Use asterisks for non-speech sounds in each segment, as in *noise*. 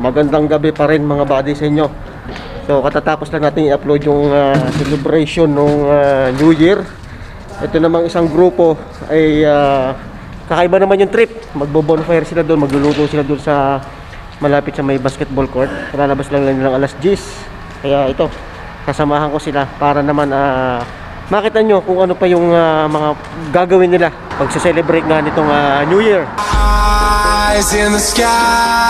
Magandang gabi pa rin mga buddy sa inyo. So katatapos lang natin i-upload yung ah, celebration ng New Year. Ito namang isang grupo ay ah, kakaiba naman yung trip. Magbo-bonfire sila doon, magluluto sila doon sa malapit sa may basketball court. Lalabas lang lang nilang alas 10. Kaya ito, kasamahan ko sila para naman ah, makita nyo kung ano pa yung ah, mga gagawin nila pag celebrate nga nitong ah, New Year. Eyes in the sky,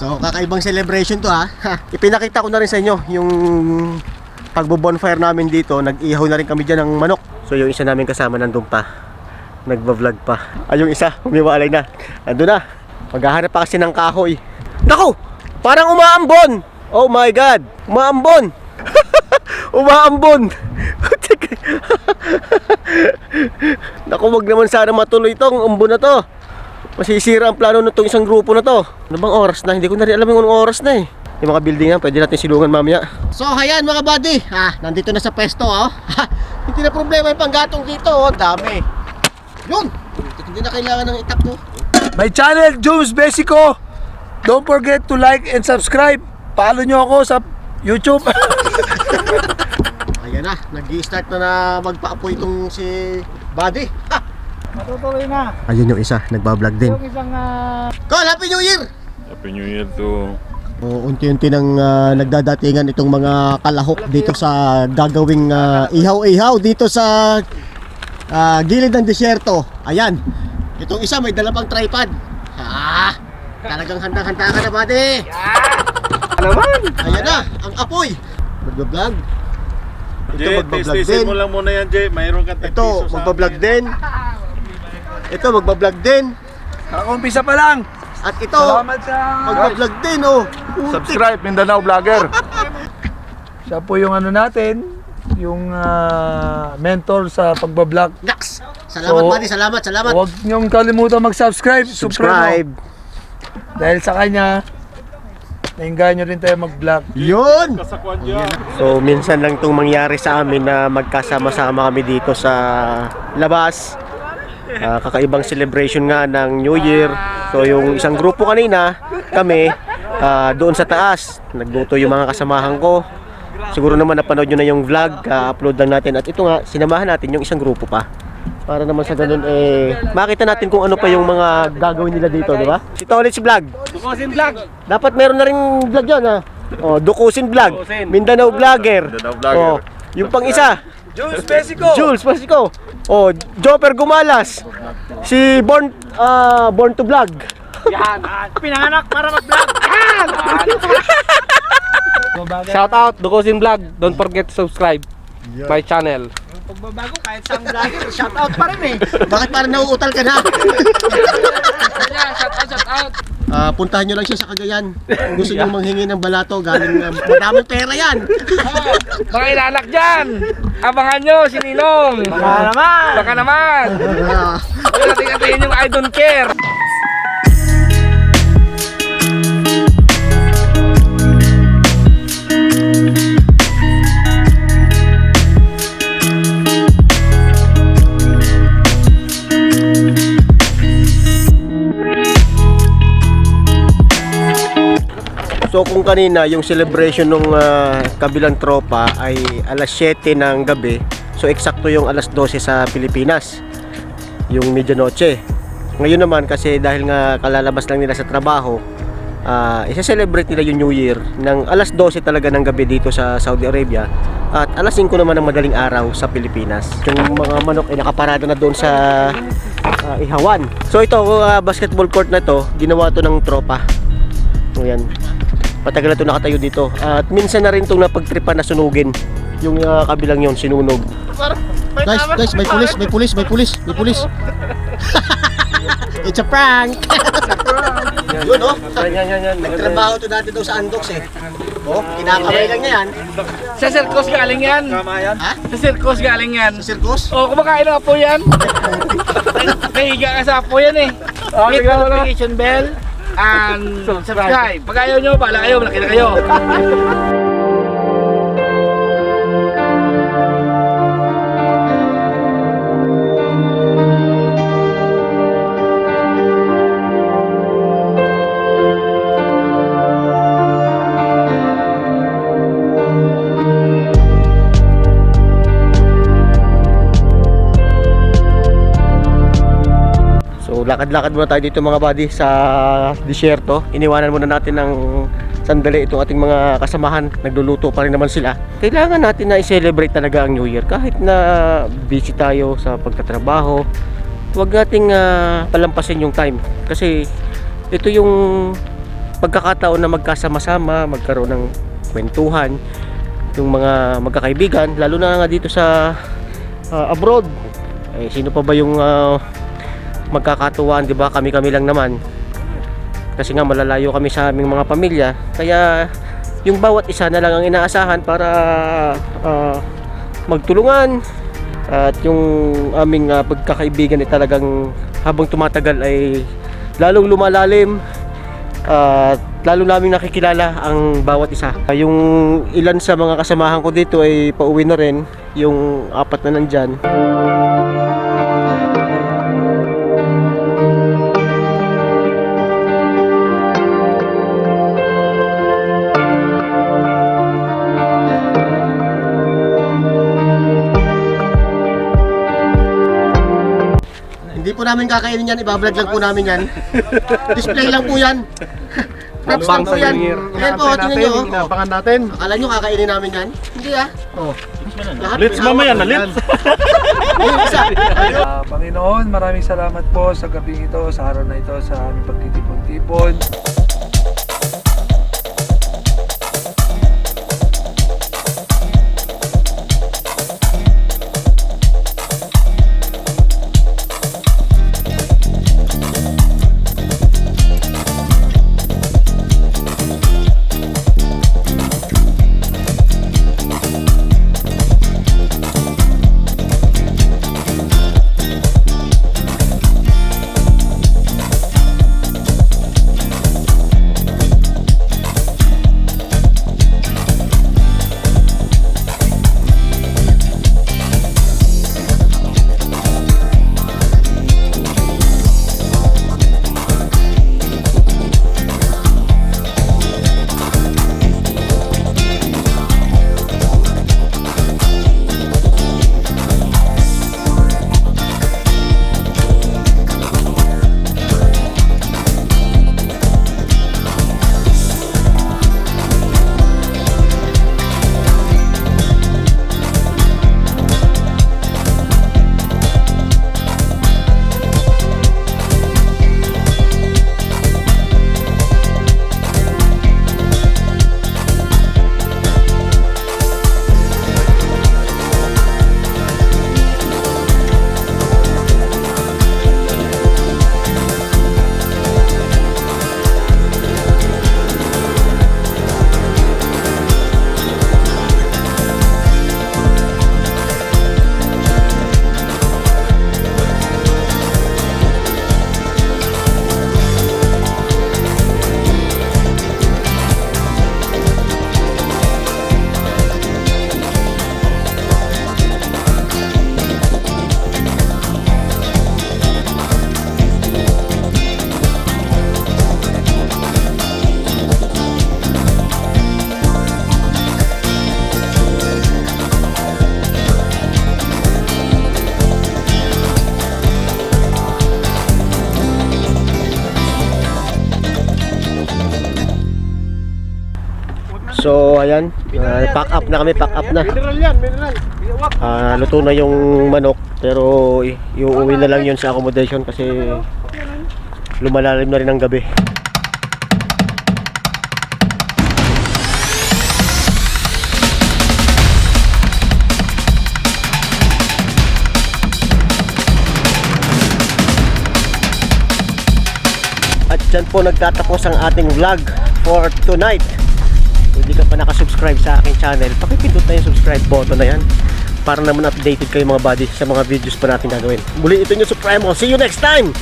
So, kakaibang celebration to ha. Ipinakita ko na rin sa inyo yung pagbo-bonfire namin dito. Nag-ihaw na rin kami dyan ng manok. So, yung isa namin kasama nandun pa. Nagba-vlog pa. Ay, yung isa, humiwalay na. Ando na. Maghahanap pa kasi ng kahoy. Naku! Parang umaambon! Oh my God! Umaambon! *laughs* umaambon! *laughs* Naku, wag naman sana matuloy itong umbo na to. Masisira ang plano nitong isang grupo na to. Ano bang oras na? Hindi ko na rin alam yung anong oras na eh. Yung mga building yan, pwede natin silungan mamaya. So, ayan mga buddy. Ha, nandito na sa pesto, oh. *laughs* hindi na problema yung panggatong dito, oh. Ang Dami. Yun. Hindi na kailangan ng itak, oh. My channel, Jules Besico. Don't forget to like and subscribe. Follow nyo ako sa YouTube. *laughs* Ayan na, nag start na na magpa-apoy itong si Buddy. Ha! *laughs* Matutuloy na. Ayun yung isa, nagbablog din. Yung isang ah, Call, Happy New Year! Happy New Year to O, unti-unti nang ah, nagdadatingan itong mga kalahok dito sa gagawing ah, ihaw-ihaw dito sa ah, gilid ng disyerto. Ayan. Itong isa may dala pang tripod. Ha! Talagang handang-handa ka na, buddy. Naman! Ayan na, ang apoy. Magbablog. Ito Jay, magbablog din. mo lang muna yan, Jay. Mayroon ka Ito, magbablog din. *laughs* Ito, magbablog din. Kakumpisa pa lang. At ito, Salamat sa... magbablog din, oh. Putik. Subscribe, Mindanao Vlogger. *laughs* Siya po yung ano natin, yung ah, mentor sa pagbablog. Naks! Salamat, So, buddy. Salamat, salamat. Huwag niyong kalimutan mag-subscribe. Subscribe. Supremo. Dahil sa kanya, naingayan niyo rin tayo mag-vlog. Yun! So minsan lang itong mangyari sa amin na magkasama-sama kami dito sa labas. Ah, kakaibang celebration nga ng New Year. So yung isang grupo kanina, kami, ah, doon sa taas. Nagluto yung mga kasamahan ko. Siguro naman napanood nyo na yung vlog, upload lang natin. At ito nga, sinamahan natin yung isang grupo pa. Para naman sa ganun, eh, makita natin kung ano pa yung mga gagawin nila dito, di ba? Si Tolits Vlog. Dukosin vlog! Dapat meron na rin vlog yan ha. Oh, Dukusin Vlog. Dukusin. Mindanao Vlogger. Mindanao Vlogger. Oh, yung pang isa, Jules Besico! Jules Pasico. Oh, Jopper Gumalas. Si Born ah, Born to Vlog. Yan! Pinanganak para mag-vlog! Yan! Shout out, Dukosin Vlog. Don't forget to subscribe my channel. Pagbabago kahit sa vlogger, *laughs* shout out pa rin eh. Bakit parang nauutal ka na? shout out, shout out! Ah, puntahan nyo lang siya sa Cagayan. Kung gusto nyo manghingi ng balato, galing uh, madaming pera yan. Mga inanak dyan! Abangan nyo si Ninong! Baka naman! Baka naman! Ah, Huwag natin yung I don't care! So kung kanina yung celebration ng kabilang tropa ay alas 7 ng gabi, so eksakto yung alas 12 sa Pilipinas, yung medianoche. Ngayon naman kasi dahil nga kalalabas lang nila sa trabaho, uh, isa-celebrate nila yung New Year ng alas 12 talaga ng gabi dito sa Saudi Arabia at alas 5 naman ng madaling araw sa Pilipinas. Yung mga manok ay nakaparada na doon sa ah, Ihawan. So ito, ah, basketball court na to, ginawa to ng tropa. O yan. Patagal na ito nakatayo dito. At minsan na rin itong napagtripan na sunugin. Yung uh, kabilang yon sinunog. Guys, guys, may pulis, may pulis, may pulis, may pulis. *laughs* It's a prank! *laughs* Yun oh. Yan, yan, yan. Nagtrabaho to dati daw sa Andox eh. Oh, kinakamay lang niya yan. Sa circus galing yan. Ha? Sa circus galing yan. Sirkus? O, kumakain ng apo yan. *laughs* Nahiga ka sa apo yan eh. Notification bell and *laughs* subscribe. Pag ayaw nyo, bala kayo, malaki na kayo. *laughs* lakad-lakad muna tayo dito mga buddy sa disyerto. Iniwanan muna natin ng sandali itong ating mga kasamahan. Nagluluto pa rin naman sila. Kailangan natin na i-celebrate talaga ang New Year. Kahit na busy tayo sa pagtatrabaho, huwag nating ah, palampasin yung time. Kasi ito yung pagkakataon na magkasama-sama, magkaroon ng kwentuhan, yung mga magkakaibigan, lalo na nga dito sa ah, abroad. Eh, sino pa ba yung ah, magkakatuwaan, 'di ba? Kami-kami lang naman. Kasi nga malalayo kami sa aming mga pamilya. Kaya yung bawat isa na lang ang inaasahan para ah, magtulungan at yung aming ah, pagkakaibigan ay talagang habang tumatagal ay lalong lumalalim at lalo naming nakikilala ang bawat isa. Yung ilan sa mga kasamahan ko dito ay pauwi na rin, yung apat na nandyan. Hindi po namin kakainin yan, ibablog lang po namin yan. *laughs* Display lang po yan. *laughs* Props lang po yan. Ayan po, tingnan nyo. oh. Natin. Akala nyo kakainin namin yan? Hindi ah. Oh. Lahat Let's may mamaya na, let's. yan. *laughs* Ayun, isa. Ah, Panginoon, maraming salamat po sa gabi ito, sa araw na ito, sa aming pagtitipon-tipon. So ayan, ah, pack up na kami, pack up na. Mineral yan, mineral. Ah, luto na yung manok pero iuwi na lang yun sa accommodation kasi lumalalim na rin ang gabi. At dyan po nagtatapos ang ating vlog for tonight. Kung hindi ka pa nakasubscribe sa aking channel, pakipindot na yung subscribe button na yan para naman updated kayo mga buddy sa mga videos pa natin gagawin. Muli ito yung Supremo. See you next time!